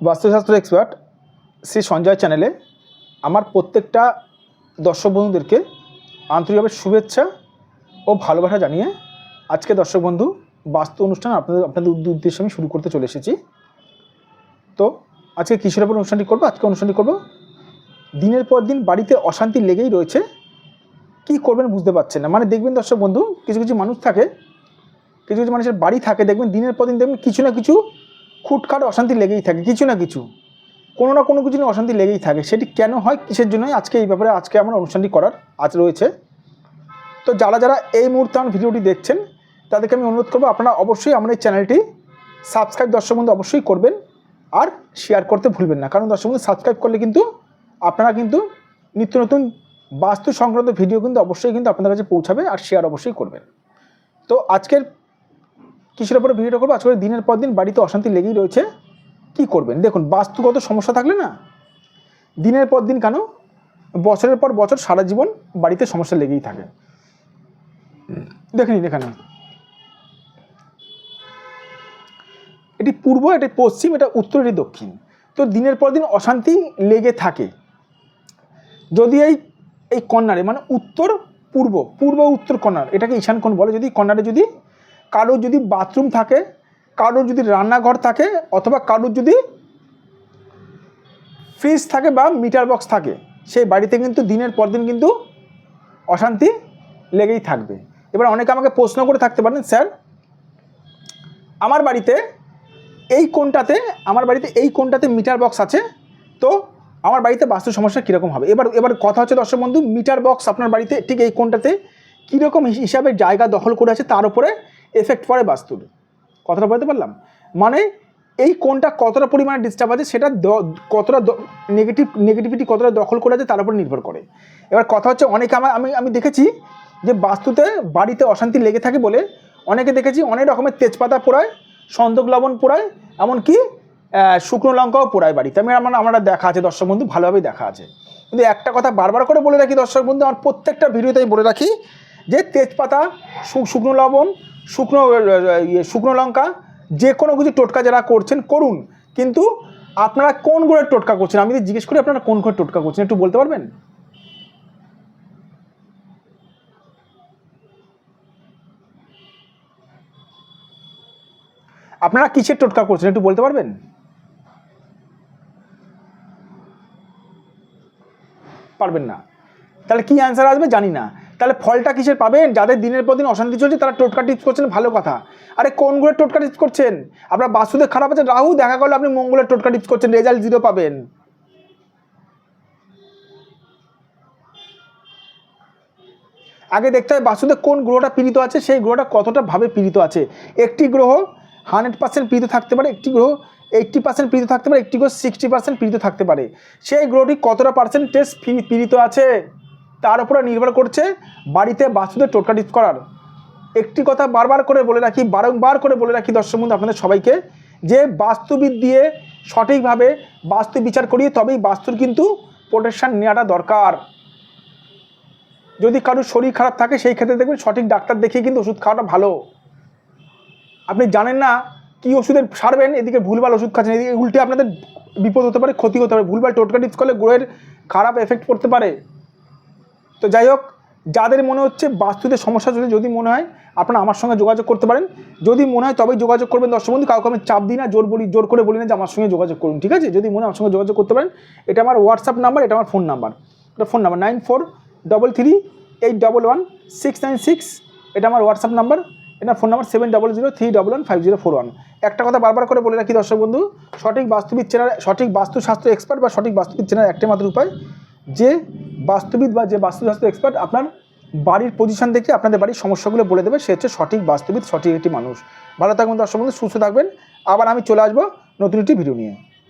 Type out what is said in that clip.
বাস্তুশাস্ত্র এক্সপার্ট শ্রী সঞ্জয় চ্যানেলে আমার প্রত্যেকটা দর্শক বন্ধুদেরকে আন্তরিকভাবে শুভেচ্ছা ও ভালোবাসা জানিয়ে আজকে দর্শক বন্ধু বাস্তু অনুষ্ঠান আপনাদের আপনাদের উদ্দেশ্যে আমি শুরু করতে চলে এসেছি। তো আজকে কিসের ওপর অনুষ্ঠানটি করব, আজকে অনুষ্ঠানটি করব। দিনের পর দিন বাড়িতে অশান্তি লেগেই রয়েছে। কি করবেন বুঝতে পারছেন না। মানে দেখবেন দর্শক বন্ধু, কিছু কিছু মানুষ থাকে, কিছু কিছু মানুষের বাড়ি থাকে, দেখবেন দিনের পর দিন দেখবেন কিছু না কিছু খুটখাট অশান্তি লেগেই থাকে, কিছু না কিছু। কোনো না কোনো কিছু নিয়ে অশান্তি লেগেই থাকে। সেটি কেন হয়, কিসের জন্যই আজকে এই ব্যাপারে আজকে আমার অনুষ্ঠানটি করার আজ রয়েছে। তো যারা যারা এই মুহূর্তে আমার ভিডিওটি দেখছেন, তাদেরকে আমি অনুরোধ করব, আপনারা অবশ্যই আমার এই চ্যানেলটি সাবস্ক্রাইব দর্শক বন্ধু অবশ্যই করবেন আর শেয়ার করতে ভুলবেন না। কারণ দর্শক বন্ধু, সাবস্ক্রাইব করলে কিন্তু আপনারা কিন্তু নিত্য নতুন বাস্তু সংক্রান্ত ভিডিও কিন্তু অবশ্যই কিন্তু আপনাদের কাছে পৌঁছাবে আর শেয়ার অবশ্যই করবেন। তো আজকের কিসের উপরে ভিডিওটা করব? আজকে দিনের পর দিন বাড়িতে অশান্তি লেগেই রয়েছে। কি করবেন? দেখুন, বাস্তুগত সমস্যা থাকলে না, দিনের পর দিন কেন? বছরের পর বছর সারা জীবন বাড়িতে সমস্যা লেগেই থাকে। দেখে নিন এখানে। এটি পূর্ব, এটি পশ্চিম, এটা উত্তর, এটি দক্ষিণ। তো দিনের পর দিন অশান্তি লেগে থাকে। যদি এই এই কর্নারে মানে উত্তর পূর্ব পূর্ব উত্তর কর্নার এটাকে ঈশান কোণ বলে, যদি কর্নারে যদি কারোর যদি বাথরুম থাকে কারোর যদি রান্নাঘর থাকে, অথবা কারোর যদি ফ্রিজ থাকে বা মিটার বক্স থাকে, সেই বাড়িতে কিন্তু দিনের পর দিন কিন্তু অশান্তি লেগেই থাকবে। এবার অনেকে আমাকে প্রশ্ন করে থাকতে পারেন, স্যার, আমার বাড়িতে এই কোনটাতে আমার বাড়িতে এই কোনটাতে মিটার বক্স আছে, তো আমার বাড়িতে বাস্তু সমস্যা কীরকম হবে? এবার এবার কথা হচ্ছে, দর্শক বন্ধু মিটার বক্স আপনার বাড়িতে ঠিক এই কোনটাতে কীরকম হিসাবে জায়গা দখল করে আছে, তার উপরে এফেক্ট পড়ে বাস্তুর কথাটা বলতে পারলাম? মানে এই কোনটা কতটা পরিমাণে ডিস্টার্ব আছে সেটা কতটা নেগেটিভ নেগেটিভিটি কতটা দখল করে আছে তার উপর নির্ভর করে। এবার কথা হচ্ছে অনেকে আমার, আমি আমি দেখেছি যে বাস্তুতে বাড়িতে অশান্তি লেগে থাকে বলে অনেকে দেখেছি অনেক রকমের তেজপাতা পোড়ায় সন্দক লবণ পোড়ায়, এমনকি শুকনো লঙ্কাও পোড়ায় বাড়িতে। আমি আমার, আমরা দেখা আছে, দর্শক বন্ধু, ভালোভাবেই দেখা আছে। কিন্তু একটা কথা বারবার করে বলে রাখি দর্শক বন্ধু, আমার প্রত্যেকটা ভিডিওতে আমি বলে রাখি যে তেজপাতা শুকনো লবণ শুকনো ইয়ে, শুকনো লঙ্কা যে কোনো কিছু টোটকা যারা করছেন করুন। কিন্তু আপনারা কোন গুড়ের টোটকা করছেন? আমি যদি জিজ্ঞেস করি আপনারা কোন গুড়ের টোটকা করছেন? একটু বলতে পারবেন? আপনারা কিসের টোটকা করছেন? একটু বলতে পারবেন? পারবেন না। তাহলে কি অ্যান্সার আসবে? জানি না। তাহলে ফলটা কিসের পাবেন? যাদের দিনের পর দিন অশান্তি চলছে, তারা টোটকা টিপস করছেন, ভালো কথা। আরে কোনগুলোর টোটকা টিপস করছেন? আপনার বাস্তুতে খারাপ আছে, রাহু দেখা গেলো আপনি মঙ্গলের টোটকা টিপস করছেন রেজাল্ট জিরো পাবেন। আগে দেখতে হবে বাস্তুতে কোন গ্রহটা পীড়িত আছে, সেই গ্রহটা কতটা ভাবে পীড়িত আছে। একটি গ্রহ হান্ড্রেড পার্সেন্ট পীড়িত থাকতে পারে, একটি গ্রহ এইট্টি পার্সেন্ট পীড়িত থাকতে পারে, একটি গ্রহ সিক্সটি পার্সেন্ট পীড়িত থাকতে পারে। সেই গ্রহটি কতটা পার্সেন্টেজ পীড়িত আছে? তার উপরে নির্ভর করছে বাড়িতে বাস্তুতে টোটকা টিপস করার। একটি কথা বারবার করে বলে রাখি, বারংবার করে বলে রাখি দর্শক বন্ধু, আপনাদের সবাইকে, যে বাস্তুবিদ দিয়ে সঠিকভাবে বাস্তু বিচার করিয়ে তবেই বাস্তুর কিন্তু প্রোটেকশান নেওয়াটা দরকার। যদি কারোর শরীর খারাপ থাকে, সেই ক্ষেত্রে দেখবেন সঠিক ডাক্তার দেখিয়ে কিন্তু ওষুধ খাওয়াটা ভালো। আপনি জানেন না কী ওষুধের সারবেন, এদিকে ভুলভাল ওষুধ খাচ্ছেন, এদিকে উল্টে আপনাদের বিপদ হতে পারে, ক্ষতি হতে পারে, ভুলভাল টোটকা টিপস করলে গ্রহের খারাপ এফেক্ট পড়তে পারে। তো যাই হোক, যাদের মনে হচ্ছে বাস্তুতে সমস্যা চলছে যদি মনে হয়, আপনারা আমার সঙ্গে যোগাযোগ করতে পারেন। যদি মনে হয় তবেই যোগাযোগ করবেন। দর্শক বন্ধু, কাউকে আমি চাপ দিই না, জোর বলি জোর করে বলি না যে আমার সঙ্গে যোগাযোগ করুন, ঠিক আছে? যদি মনে আমার সঙ্গে যোগাযোগ করতে পারেন, এটা আমার হোয়াটসঅ্যাপ নাম্বার এটা আমার ফোন নাম্বার এটা phone number nine four double three eight double one six nine six এটা আমার হোয়াটসঅ্যাপ নাম্বার এটা phone number seven double zero three double one five zero four one একটা কথা বারবার করে বলে রাখি দর্শক বন্ধু, সঠিক বাস্তুবিদ চেনার সঠিক বাস্তুশাস্ত্র এক্সপার্ট বা সঠিক বাস্তুবিদ চেনার একটাই মাত্র উপায় যে বাস্তুবিদ বা যে বাস্তুশাস্ত্র এক্সপার্ট আপনার বাড়ির পজিশন দেখে আপনাদের বাড়ির সমস্যাগুলো বলে দেবে, সে হচ্ছে সঠিক বাস্তুবিদ, সঠিক একটি মানুষ। ভালো থাকবেন দর্শক বন্ধু, সুস্থ থাকবেন। আবার আমি চলে আসব নতুন একটি ভিডিও নিয়ে।